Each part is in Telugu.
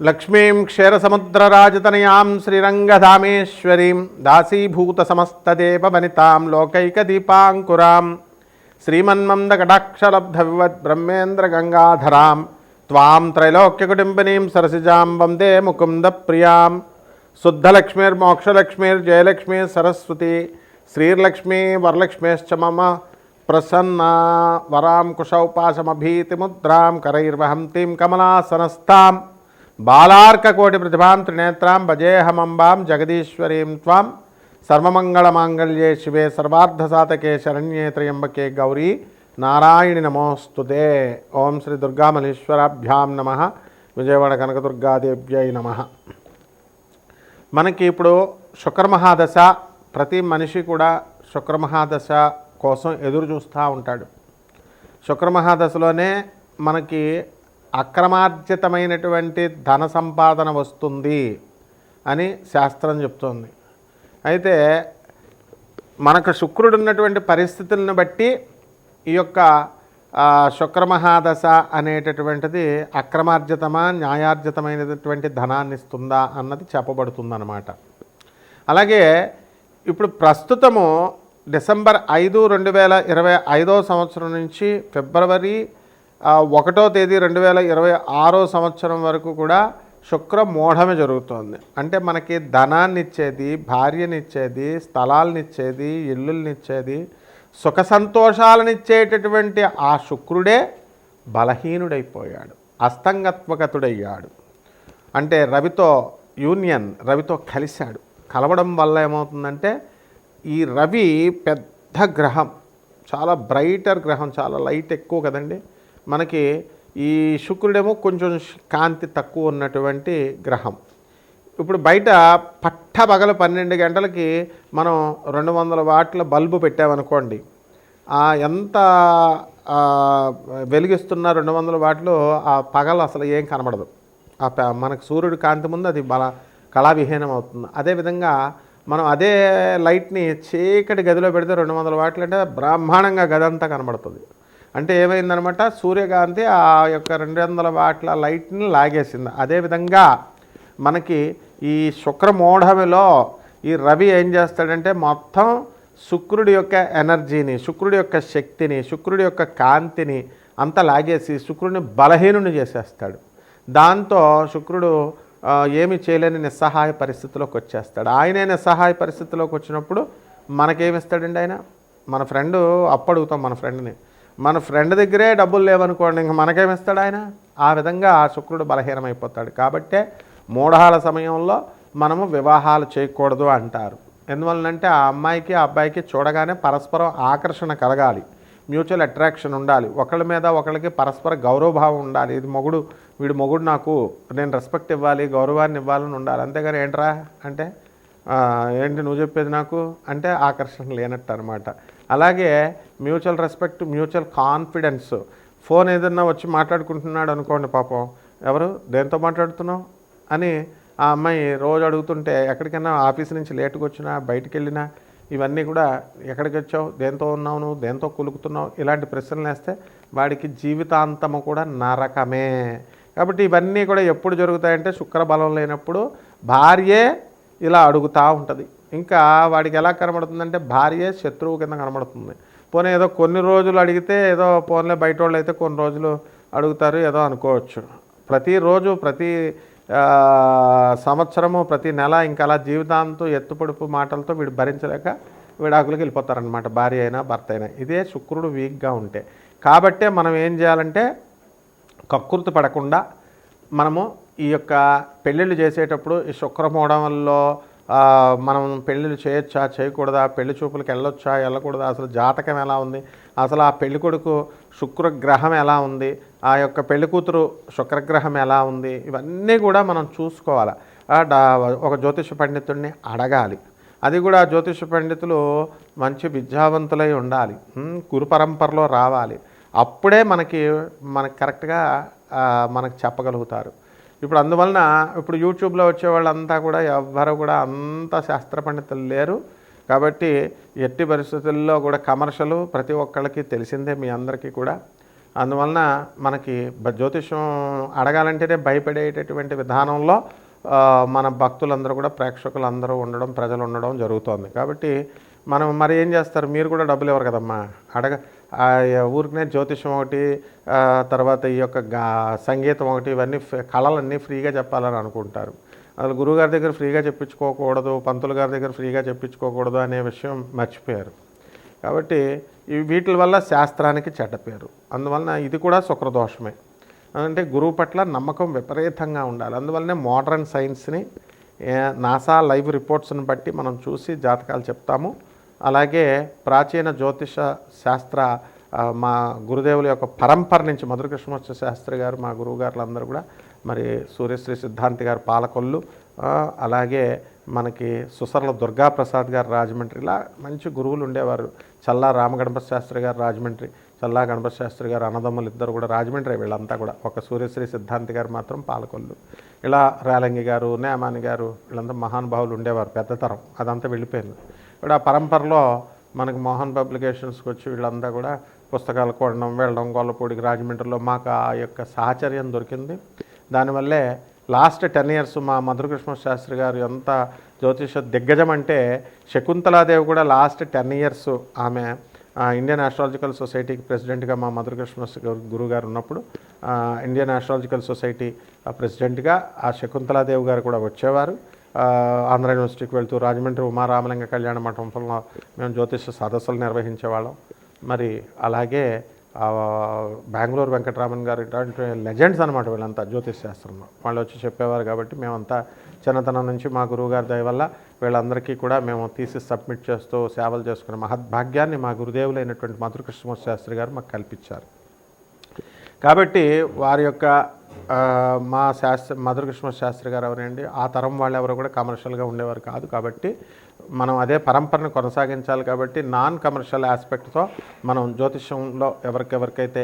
లక్ష్మీం క్షీరసముద్రరాజతనయాం శ్రీరంగధామేశ్వరీం దాసీభూతసమస్తదేవనితాం లోకైకదీపాంకురాం శ్రీమన్మందకటాక్షలబ్ధవివద్బ్రహ్మేంద్రగంగాధరాం త్వాం త్రైలోక్యకుటుంబినీం సరసిజాం వందే ముకుందప్రియాం శుద్ధలక్ష్మీర్మోక్షలక్ష్మీర్జయలక్ష్మీ సరస్వతి శ్రీర్లక్ష్మీ వరలక్ష్మీశ్చ మమ ప్రసన్న వరాం కుశౌపాసమభీతిముద్రాం కరైర్వహంతీం కమలాసనస్థాం బాలార్కకోటి ప్రతిభాం త్రినేత్రాం భజేహమంబాం జగదీశ్వరీం త్వాం సర్వమంగళమాంగళ్యే శివే సర్వార్ధసాతకే శరణ్యే త్రయంబకే గౌరీ నారాయణి నమోస్తుతే. ఓం శ్రీ దుర్గామలీశ్వరాభ్యాం నమ. విజయవాడ కనకదుర్గాదేవ్యై నమ. మనకి ఇప్పుడు శుక్రమహాదశ ప్రతి మనిషి కూడా శుక్రమహాదశ కోసం ఎదురు చూస్తూ ఉంటాడు. శుక్రమహాదశలోనే మనకి అక్రమార్జితమైనటువంటి ధన సంపాదన వస్తుంది అని శాస్త్రం చెప్తోంది. అయితే మనకు శుక్రుడు ఉన్నటువంటి పరిస్థితులను బట్టి ఈ యొక్క శుక్రమహాదశ అనేటటువంటిది అక్రమార్జితమా న్యాయార్జితమైనటువంటి ధనాన్ని ఇస్తుందా అన్నది చెప్పబడుతుందన్నమాట. అలాగే ఇప్పుడు ప్రస్తుతము డిసెంబర్ ఐదు రెండు వేల ఇరవై ఐదో సంవత్సరం నుంచి ఫిబ్రవరి ఒకటో తేదీ రెండు వేల ఇరవై ఆరో సంవత్సరం వరకు కూడా శుక్ర మూఢమే జరుగుతోంది. అంటే మనకి ధనాన్ని ఇచ్చేది భార్యనిచ్చేది స్థలాలనిచ్చేది ఇల్లుల్నిచ్చేది సుఖ సంతోషాలనిచ్చేటటువంటి ఆ శుక్రుడే బలహీనుడైపోయాడు అస్తంగత్వగతుడయ్యాడు. అంటే రవితో యూనియన్ రవితో కలిశాడు. కలవడం వల్ల ఏమవుతుందంటే ఈ రవి పెద్ద గ్రహం చాలా బ్రైటర్ గ్రహం చాలా లైట్ ఎక్కువ కదండి. మనకి ఈ శుక్రుడేమో కొంచెం కాంతి తక్కువ ఉన్నటువంటి గ్రహం. ఇప్పుడు బయట పట్ట పగల పన్నెండు గంటలకి మనం రెండు వందల వాట్ల బల్బు పెట్టామనుకోండి ఎంత వెలిగిస్తున్న రెండు వందల వాట్లు ఆ పగలు అసలు ఏం కనబడదు. ఆ ప- మనకు సూర్యుడు కాంతి ముందు అది బల కళావిహీనం అవుతుంది. అదేవిధంగా మనం అదే లైట్ని చీకటి గదిలో పెడితే రెండు వందల వాట్లు అంటే బ్రహ్మాండంగా గదంతా కనబడుతుంది. అంటే ఏమైందనమాట? సూర్యకాంతి ఆ యొక్క రెండు వందల వాట్ల లైట్ని లాగేసింది. అదేవిధంగా మనకి ఈ శుక్రమూఢమిలో ఈ రవి ఏం చేస్తాడంటే మొత్తం శుక్రుడి యొక్క ఎనర్జీని శుక్రుడి యొక్క శక్తిని శుక్రుడి యొక్క కాంతిని అంతా లాగేసి శుక్రుడిని బలహీనుని చేసేస్తాడు. దాంతో శుక్రుడు ఏమి చేయలేని నిస్సహాయ పరిస్థితిలోకి వచ్చేస్తాడు. ఆయనే నిస్సహాయ పరిస్థితిలోకి వచ్చినప్పుడు మనకేమిస్తాడండి ఆయన? మన ఫ్రెండ్ అప్పడుగుతాం మన ఫ్రెండ్ని. మన ఫ్రెండ్ దగ్గరే డబ్బులు లేవనుకోండి ఇంక మనకేమిస్తాడు ఆయన? ఆ విధంగా ఆ శుక్రుడు బలహీనమైపోతాడు. కాబట్టే మూఢాల సమయంలో మనము వివాహాలు చేయకూడదు అంటారు. ఎందువలనంటే ఆ అమ్మాయికి ఆ అబ్బాయికి చూడగానే పరస్పరం ఆకర్షణ కలగాలి. మ్యూచువల్ అట్రాక్షన్ ఉండాలి. ఒకళ్ళ మీద ఒకళ్ళకి పరస్పర గౌరవభావం ఉండాలి. ఇది మొగుడు వీడు మొగుడు నాకు నేను రెస్పెక్ట్ ఇవ్వాలి గౌరవాన్ని ఇవ్వాలని ఉండాలి. అంతేగాని ఏంట్రా అంటే ఏంటి నువ్వు చెప్పేది నాకు? అంటే ఆకర్షణ లేనట్టు అనమాట అలాగే mutual respect mutual confidence. Phone ఏదన్నా వచ్చి మాట్లాడుకుంటున్నాడు అనుకోండి పాపం. ఎవరు? దేంతో మాట్లాడుతున్నావు? అని ఆ అమ్మాయి రోజు అడుగుతుంటే ఎక్కడికైనా ఆఫీస్ నుంచి లేటుగా వచ్చినా బయటికి వెళ్ళినా ఇవన్నీ కూడా ఎక్కడికి వచ్చావు? దేంతో ఉన్నావు నువ్వు? దేంతో కులుకుతున్నావు? ఇలాంటి ప్రశ్నలు వేస్తే వాడికి జీవితాంతము కూడా నరకమే. కాబట్టి ఇవన్నీ కూడా ఎప్పుడు జరుగుతాయంటే శుక్ర బలం లేనప్పుడు భార్యే ఇలా అడుగుతూ ఉంటుంది. ఇంకా వాడికి ఎలా కనబడుతుందంటే భార్యే శత్రువు కింద కనబడుతుంది. పోనీ ఏదో కొన్ని రోజులు అడిగితే ఏదో పోన్లే బయట వాళ్ళు అయితే కొన్ని రోజులు అడుగుతారు ఏదో అనుకోవచ్చు. ప్రతిరోజు ప్రతి సంవత్సరము ప్రతి నెల ఇంకా అలా జీవితాంతం ఎత్తుపొడుపు మాటలతో వీడు భరించలేక విడాకులకు వెళ్ళిపోతారనమాట భార్య అయినా భర్త అయినా. ఇదే శుక్రుడు వీక్గా ఉంటే. కాబట్టే మనం ఏం చేయాలంటే కక్కుర్తి పడకుండా మనము ఈ యొక్క పెళ్ళిళ్ళు చేసేటప్పుడు ఈ శుక్రమూఢంలో మనం పెళ్ళిళ్ళు చేయొచ్చా చేయకూడదా పెళ్ళి చూపులకు వెళ్ళొచ్చా వెళ్ళకూడదా అసలు జాతకం ఎలా ఉంది అసలు ఆ పెళ్ళి కొడుకు శుక్రగ్రహం ఎలా ఉంది ఆ యొక్క పెళ్ళి కూతురు శుక్రగ్రహం ఎలా ఉంది ఇవన్నీ కూడా మనం చూసుకోవాలి. ఒక జ్యోతిష పండితుడిని అడగాలి. అది కూడా జ్యోతిష పండితులు మంచి విద్యావంతులై ఉండాలి. గురు పరంపరలో రావాలి. అప్పుడే మనకి మనకి కరెక్ట్గా మనకు చెప్పగలుగుతారు. ఇప్పుడు అందువలన ఇప్పుడు యూట్యూబ్లో వచ్చే వాళ్ళంతా కూడా ఎవ్వరు కూడా అంత శాస్త్ర పండితులు లేరు. కాబట్టి ఎట్టి పరిస్థితుల్లో కూడా కమర్షియల్ ప్రతి ఒక్కళ్ళకి తెలిసిందే మీ అందరికీ కూడా. అందువలన మనకి జ్యోతిషం అడగాలంటేనే భయపడేటటువంటి విధానంలో మన భక్తులందరూ కూడా ప్రేక్షకులందరూ ఉండడం ప్రజలు ఉండడం జరుగుతోంది. కాబట్టి మనం మరి ఏం చేస్తారు? మీరు కూడా డబ్బులు ఇవ్వరు కదమ్మా. అడగ ఊరికనే జ్యోతిషం ఒకటి తర్వాత ఈ యొక్క గా సంగీతం ఒకటి ఇవన్నీ కళలన్నీ ఫ్రీగా చెప్పాలని అనుకుంటారు. అసలు గురువుగారి దగ్గర ఫ్రీగా చెప్పించుకోకూడదు పంతులు గారి దగ్గర ఫ్రీగా చెప్పించుకోకూడదు అనే విషయం మర్చిపోయారు. కాబట్టి వీటి వల్ల శాస్త్రానికి చెడ్డ పేరు. అందువలన ఇది కూడా శుక్రదోషమే. అంటే గురువు పట్ల నమ్మకం విపరీతంగా ఉండాలి. అందువల్లనే మోడర్న్ సైన్స్ని నాసా లైవ్ రిపోర్ట్స్ని బట్టి మనం చూసి జాతకాలు చెప్తాము. అలాగే ప్రాచీన జ్యోతిష శాస్త్ర మా గురుదేవుల యొక్క పరంపర నుంచి మధురకృష్ణమూర్తి శాస్త్రి గారు మా గురువు అందరూ కూడా మరి సూర్యశ్రీ సిద్ధాంతి గారు పాలకొల్లు అలాగే మనకి సుసర్ల దుర్గాప్రసాద్ గారు రాజమండ్రి ఇలా మంచి గురువులు ఉండేవారు. చల్లా రామగణపతి శాస్త్రి గారు రాజమండ్రి చల్లా గణపతి శాస్త్రి గారు అన్నదమ్ములు ఇద్దరు కూడా రాజమండ్రి వీళ్ళంతా కూడా ఒక సూర్యశ్రీ సిద్ధాంతి గారు మాత్రం పాలకొల్లు. ఇలా రేలంగి గారు నేమాని గారు వీళ్ళంతా మహానుభావులు ఉండేవారు పెద్ద తరం అదంతా వెళ్ళిపోయింది. ఇప్పుడు ఆ పరంపరలో మనకు మోహన్ పబ్లికేషన్స్కి వచ్చి వీళ్ళంతా కూడా పుస్తకాలు కొనడం వెళ్ళడం గొల్లపూడికి రాజమండ్రిలో మాకు ఆ యొక్క సాహచర్యం దొరికింది. దానివల్లే లాస్ట్ టెన్ ఇయర్స్ మా మధురకృష్ణ శాస్త్రి గారు ఎంత జ్యోతిష దిగ్గజం అంటే శకుంతలాదేవి కూడా లాస్ట్ టెన్ ఇయర్స్ ఆమె ఇండియన్ ఆస్ట్రాలజికల్ సొసైటీకి ప్రెసిడెంట్గా మా మధురకృష్ణ గురువు గారు ఉన్నప్పుడు ఇండియన్ ఆస్ట్రాలజికల్ సొసైటీ ఆ, ప్రెసిడెంట్గా ఆ శకుంతలాదేవి గారు కూడా వచ్చేవారు. ఆంధ్ర యూనివర్సిటీకి వెళ్తూ రాజమండ్రి ఉమారామలింగ కళ్యాణ మండపంలో మేము జ్యోతిష సదస్సులు నిర్వహించేవాళ్ళం. మరి అలాగే బెంగళూరు వెంకటరామన్ గారు ఇట్లాంటి లెజెండ్స్ అనమాట వీళ్ళంతా జ్యోతిష్ శాస్త్రంలో. వాళ్ళు వచ్చి చెప్పేవారు కాబట్టి మేమంతా చిన్నతనం నుంచి మా గురువు గారి దయ వల్ల వీళ్ళందరికీ కూడా మేము తీసి సబ్మిట్ చేస్తూ సేవలు చేసుకునే మహద్భాగ్యాన్ని మా గురుదేవులైనటువంటి మధుర కృష్ణమూర్తి శాస్త్రి గారు మాకు కల్పించారు. కాబట్టి వారి యొక్క మా శాస్త్ర మధురకృష్ణ శాస్త్రి గారు ఎవరండి? ఆ తరం వాళ్ళు ఎవరు కూడా కమర్షియల్గా ఉండేవారు కాదు కాబట్టి మనం అదే పరంపరను కొనసాగించాలి కాబట్టి నాన్ కమర్షియల్ ఆస్పెక్ట్తో మనం జ్యోతిష్యంలో ఎవరికెవరికైతే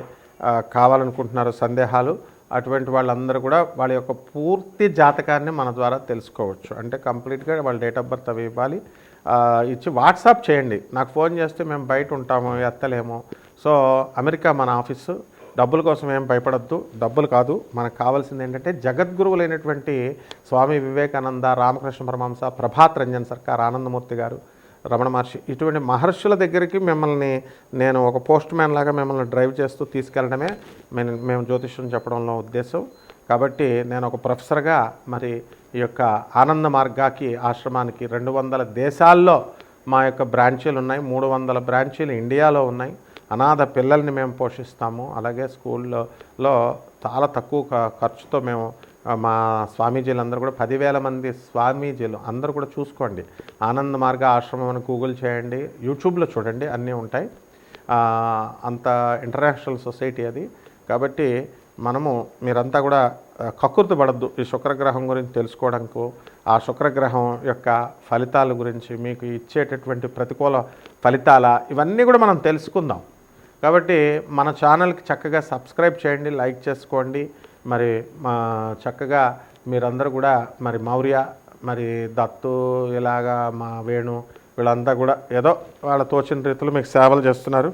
కావాలనుకుంటున్నారో సందేహాలు అటువంటి వాళ్ళందరూ కూడా వాళ్ళ యొక్క పూర్తి జాతకాన్ని మన ద్వారా తెలుసుకోవచ్చు. అంటే కంప్లీట్గా వాళ్ళ డేట్ ఆఫ్ బర్త్ అవి ఇవ్వాలి. ఇచ్చి వాట్సాప్ చేయండి. నాకు ఫోన్ చేస్తే మేము బయట ఉంటాము ఎత్తలేము. సో అమెరికా మన ఆఫీసు. డబ్బుల కోసం ఏం భయపడద్దు. డబ్బులు కాదు. మనకు కావాల్సింది ఏంటంటే జగద్గురువులైనటువంటి స్వామి వివేకానంద రామకృష్ణ పరమహంస ప్రభాత్ రంజన్ సర్కార్ ఆనందమూర్తి గారు రమణ మహర్షి ఇటువంటి మహర్షుల దగ్గరికి మిమ్మల్ని నేను ఒక పోస్ట్ మ్యాన్ లాగా మిమ్మల్ని డ్రైవ్ చేస్తూ తీసుకెళ్ళడమే మేము మేము జ్యోతిష్యం చెప్పడంలో ఉద్దేశం. కాబట్టి నేను ఒక ప్రొఫెసర్గా మరి ఈ యొక్క ఆనంద మార్గాకి ఆశ్రమానికి రెండు వందల దేశాల్లో మా యొక్క బ్రాంచీలు ఉన్నాయి. మూడు వందల బ్రాంచీలు ఇండియాలో ఉన్నాయి. అనాథ పిల్లల్ని మేము పోషిస్తాము. అలాగే స్కూల్లో చాలా తక్కువ ఖ- ఖర్చుతో మేము మా మా స్వామీజీలందరూ కూడా పదివేల మంది స్వామీజీలు అందరూ కూడా చూసుకోండి. ఆనంద మార్గ ఆశ్రమం అని గూగుల్ చేయండి. యూట్యూబ్లో చూడండి అన్నీ ఉంటాయి. అంత ఇంటర్నేషనల్ సొసైటీ అది. కాబట్టి మనము మీరంతా కూడా కకృతి పడద్దు ఈ శుక్రగ్రహం గురించి తెలుసుకోవడానికి ఆ శుక్రగ్రహం యొక్క ఫలితాల గురించి మీకు ఇచ్చేటటువంటి ప్రతికూల ఫలితాల ఇవన్నీ కూడా మనం తెలుసుకుందాం. కాబట్టి మన ఛానల్కి చక్కగా సబ్స్క్రైబ్ చేయండి లైక్ చేసుకోండి. మరి మా చక్కగా మీరందరూ కూడా మరి మౌర్య మరి దత్తు ఇలాగా మా వేణు వీళ్ళంతా కూడా ఏదో వాళ్ళ తోచిన రీతిలో మీకు సేవలు చేస్తున్నారు.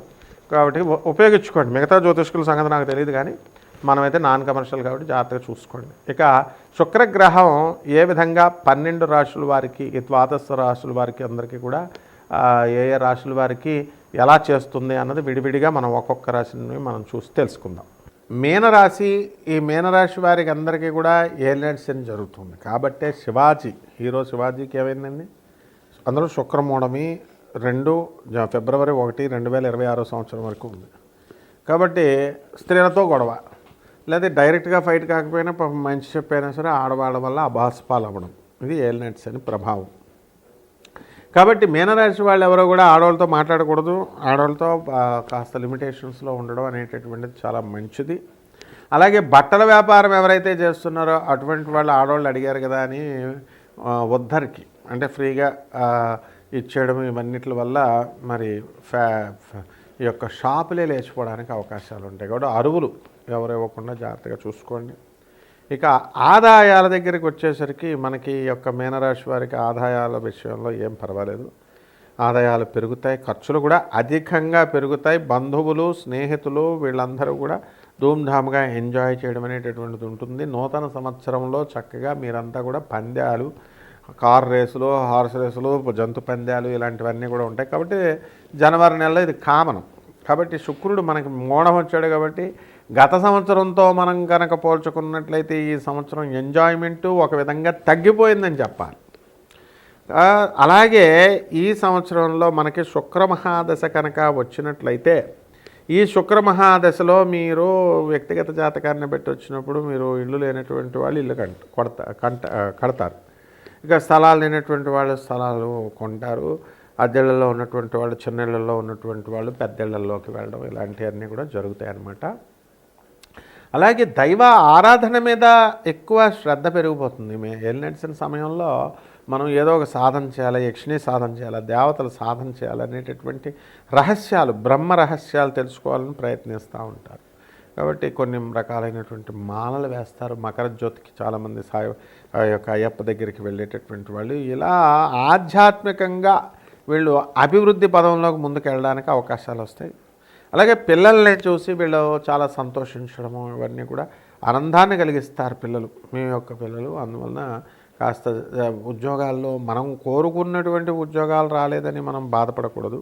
కాబట్టి ఉపయోగించుకోండి. మిగతా జ్యోతిష్కుల సంగతి నాకు తెలియదు కానీ మనమైతే నాన్ కమర్షియల్ కాబట్టి జాగ్రత్తగా చూసుకోండి. ఇక శుక్రగ్రహం ఏ విధంగా పన్నెండు రాశుల వారికి ద్వాదశ రాశుల వారికి అందరికీ కూడా ఏ ఏ రాశుల వారికి ఎలా చేస్తుంది అన్నది విడివిడిగా మనం ఒక్కొక్క రాశిని మనం చూసి తెలుసుకుందాం. మీనరాశి ఈ మీనరాశి వారికి అందరికీ కూడా ఏలినట్స్ అని జరుగుతుంది. కాబట్టే శివాజీ హీరో శివాజీకి ఏమైందండి? అందులో శుక్రమూఢమి రెండు ఫిబ్రవరి ఒకటి రెండు వేల ఇరవై ఆరో సంవత్సరం వరకు ఉంది. కాబట్టి స్త్రీలతో గొడవ. లేదా డైరెక్ట్గా ఫైట్ కాకపోయినా మంచి చెప్పైనా సరే ఆడవాళ్ళ వల్ల అభాస్పాలు అవ్వడం ఇది ఏలినట్స్ అని ప్రభావం. కాబట్టి మీనరాశి వాళ్ళు ఎవరో కూడా ఆడవాళ్ళతో మాట్లాడకూడదు. ఆడవాళ్ళతో కాస్త లిమిటేషన్స్లో ఉండడం అనేటటువంటిది చాలా మంచిది. అలాగే బట్టల వ్యాపారం ఎవరైతే చేస్తున్నారో అటువంటి వాళ్ళు ఆడవాళ్ళు అడిగారు కదా అని ఆ, వద్దరికి. అంటే ఫ్రీగా ఇచ్చేయడం ఇవన్నిటి వల్ల మరి ఫ్యా ఫ్యా- ఈ యొక్క షాపులే లేచిపోవడానికి అవకాశాలు ఉంటాయి కాబట్టి అరువులు ఎవరు ఇవ్వకుండా జాగ్రత్తగా చూసుకోండి. ఇక ఆదాయాల దగ్గరికి వచ్చేసరికి మనకి ఈ యొక్క మీనరాశి వారికి ఆదాయాల విషయంలో ఏం పర్వాలేదు. ఆదాయాలు పెరుగుతాయి ఖర్చులు కూడా అధికంగా పెరుగుతాయి. బంధువులు స్నేహితులు వీళ్ళందరూ కూడా ధూమ్ధామ్గా ఎంజాయ్ చేయడం అనేటటువంటిది ఉంటుంది. నూతన సంవత్సరంలో చక్కగా మీరంతా కూడా పందాలు కార్ రేసులు హార్స్ రేసులు జంతు పందాలు ఇలాంటివన్నీ కూడా ఉంటాయి. కాబట్టి జనవరి నెలలో ఇది కామనం. కాబట్టి శుక్రుడు మనకి మోడం వచ్చాడు కాబట్టి గత సంవత్సరంతో మనం కనుక పోల్చుకున్నట్లయితే ఈ సంవత్సరం ఎంజాయ్మెంట్ ఒక విధంగా తగ్గిపోయిందని చెప్పాలి. అలాగే ఈ సంవత్సరంలో మనకి శుక్రమహాదశ కనుక వచ్చినట్లయితే ఈ శుక్రమహాదశలో మీరు వ్యక్తిగత జాతకాన్ని పెట్టి వచ్చినప్పుడు మీరు ఇల్లు లేనటువంటి వాళ్ళు ఇల్లు కంట కొడతా కంట కడతారు. ఇక స్థలాలు లేనటువంటి వాళ్ళు స్థలాలు కొంటారు. అద్దెళ్ళలో ఉన్నటువంటి వాళ్ళు చిన్నళ్ళల్లో ఉన్నటువంటి వాళ్ళు పెద్దళ్ళల్లోకి వెళ్ళడం ఇలాంటివన్నీ కూడా జరుగుతాయి అన్నమాట అలాగే దైవ ఆరాధన మీద ఎక్కువ శ్రద్ధ పెరిగిపోతుంది. మే నడిచిన సమయంలో మనం ఏదో ఒక సాధన చేయాలి యక్షిణి సాధన చేయాలి దేవతలు సాధన చేయాలి అనేటటువంటి రహస్యాలు బ్రహ్మ రహస్యాలు తెలుసుకోవాలని ప్రయత్నిస్తూ ఉంటారు. కాబట్టి కొన్ని రకాలైనటువంటి మాలలు వేస్తారు. మకర జ్యోతికి చాలామంది సాయి ఆ యొక్క అయ్యప్ప దగ్గరికి వెళ్ళేటటువంటి వాళ్ళు ఇలా ఆధ్యాత్మికంగా వీళ్ళు అభివృద్ధి పదంలోకి ముందుకు వెళ్ళడానికి అవకాశాలు వస్తాయి. అలాగే పిల్లల్ని చూసి వీళ్ళు చాలా సంతోషించడము ఇవన్నీ కూడా ఆనందాన్ని కలిగిస్తారు పిల్లలు మీ యొక్క పిల్లలు. అందువలన కాస్త ఉద్యోగాల్లో మనం కోరుకున్నటువంటి ఉద్యోగాలు రాలేదని మనం బాధపడకూడదు.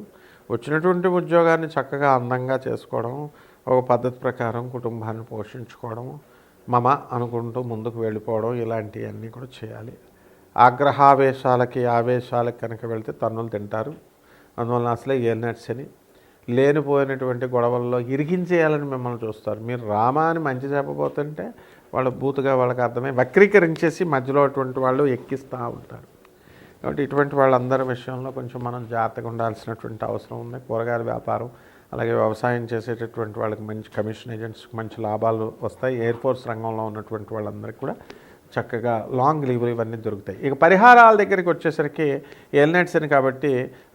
వచ్చినటువంటి ఉద్యోగాన్ని చక్కగా అందంగా చేసుకోవడం ఒక పద్ధతి ప్రకారం కుటుంబాన్ని పోషించుకోవడం మమ అనుకుంటూ ముందుకు వెళ్ళిపోవడం ఇలాంటివన్నీ కూడా చేయాలి. ఆగ్రహావేశాలకి ఆవేశాలకి కనుక వెళితే తన్నులు తింటారు. అందువలన అసలే ఏ అని లేనిపోయినటువంటి గొడవల్లో ఇరికించేయాలని మిమ్మల్ని చూస్తారు. మీరు రామా అని మంచి చెప్పబోతుంటే వాళ్ళు బూతుగా వాళ్ళకి అర్థమై వక్రీకరించేసి మధ్యలో అటువంటి వాళ్ళు ఎక్కిస్తూ ఉంటారు. కాబట్టి ఇటువంటి వాళ్ళందరి విషయంలో కొంచెం మనం జాగ్రత్తగా ఉండాల్సినటువంటి అవసరం ఉంది. కూరగాయల వ్యాపారం అలాగే వ్యవసాయం చేసేటటువంటి వాళ్ళకి మంచి కమిషన్ ఏజెంట్స్కి మంచి లాభాలు వస్తాయి. ఎయిర్ ఫోర్స్ రంగంలో ఉన్నటువంటి వాళ్ళందరికీ కూడా చక్కగా లాంగ్ లీవ్లు ఇవన్నీ దొరుకుతాయి. ఇక పరిహారాల దగ్గరికి వచ్చేసరికి ఎల్నెట్ శని కాబట్టి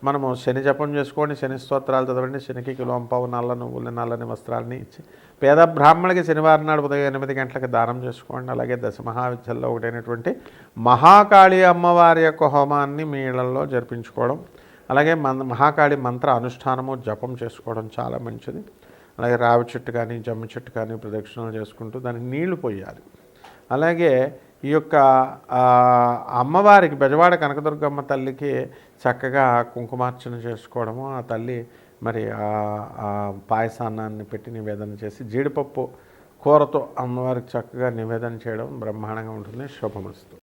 మనము శని జపం చేసుకోండి శని స్తోత్రాలు చదవండి శనికి కిలోంపావు నల్ల నువ్వులు నల్లని వస్త్రాలని ఇచ్చి పేద బ్రాహ్మణులకి శనివారం నాడు ఉదయం ఎనిమిది గంటలకు దానం చేసుకోండి. అలాగే దశ మహావిద్యల్లో ఒకటైనటువంటి మహాకాళి అమ్మవారి యొక్క హోమాన్ని మీ ఇళ్ళలో జరిపించుకోవడం అలాగే మన మహాకాళి మంత్ర అనుష్ఠానము జపం చేసుకోవడం చాలా మంచిది. అలాగే రావి చెట్టు కానీ జమ్మి చెట్టు కానీ ప్రదక్షిణలు చేసుకుంటూ దానికి నీళ్ళు పోయాలి. అలాగే ఈ యొక్క అమ్మవారికి బెజవాడ కనకదుర్గమ్మ తల్లికి చక్కగా కుంకుమార్చన చేసుకోవడము ఆ తల్లి మరి పాయసాన్నాన్ని పెట్టి నివేదన చేసి జీడిపప్పు కూరతో అమ్మవారికి చక్కగా నివేదన చేయడం బ్రహ్మాండంగా ఉంటుంది. శుభమస్తు.